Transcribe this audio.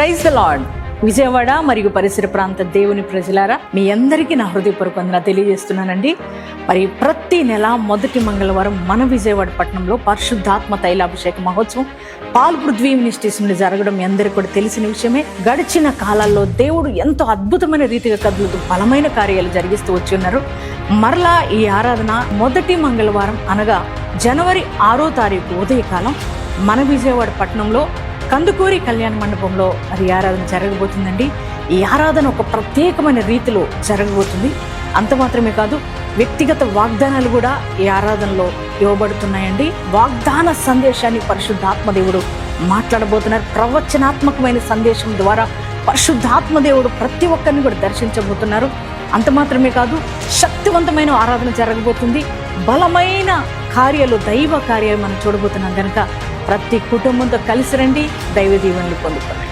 Praise the lord. Vijayawada మరియు పరిసర ప్రాంత దేవుని ప్రజలారా మీ అందరికీ నా హృదయపూర్వక వందన తెలియజేస్తున్నానండి. మరి ప్రతి నెల మొదటి మంగళవారం మన విజయవాడ పట్టణంలో పరిశుద్ధాత్మ తైలాభిషేక మహోత్సవం పాల్ పృథ్వీ జరగడం మీ అందరికీ కూడా తెలిసిన విషయమే. గడిచిన కాలాల్లో దేవుడు ఎంతో అద్భుతమైన రీతిగా కదులుతూ బలమైన కార్యాలు జరిగిస్తూ వచ్చి ఉన్నారు. మరలా ఈ ఆరాధన మొదటి మంగళవారం అనగా జనవరి ఆరో తారీఖు ఉదయకాలం మన విజయవాడ పట్టణంలో కందుకూరి కళ్యాణ మండపంలో మరి ఆరాధన జరగబోతుందండి. ఈ ఆరాధన ఒక ప్రత్యేకమైన రీతిలో జరగబోతుంది. అంత మాత్రమే కాదు వ్యక్తిగత వాగ్దానాలు కూడా ఈ ఆరాధనలో ఇవ్వబడుతున్నాయండి. వాగ్దాన సందేశాన్ని పరిశుద్ధాత్మదేవుడు మాట్లాడబోతున్నారు. ప్రవచనాత్మకమైన సందేశం ద్వారా పరిశుద్ధాత్మదేవుడు ప్రతి ఒక్కరిని కూడా దర్శించబోతున్నారు. అంత మాత్రమే కాదు శక్తివంతమైన ఆరాధన జరగబోతుంది. బలమైన కార్యాలు దైవ కార్యాలు మనం చూడబోతున్నాం కనుక ప్రతి కుటుంబంతో కలిసి రండి దైవ దీవెనలు పొందుకోండి.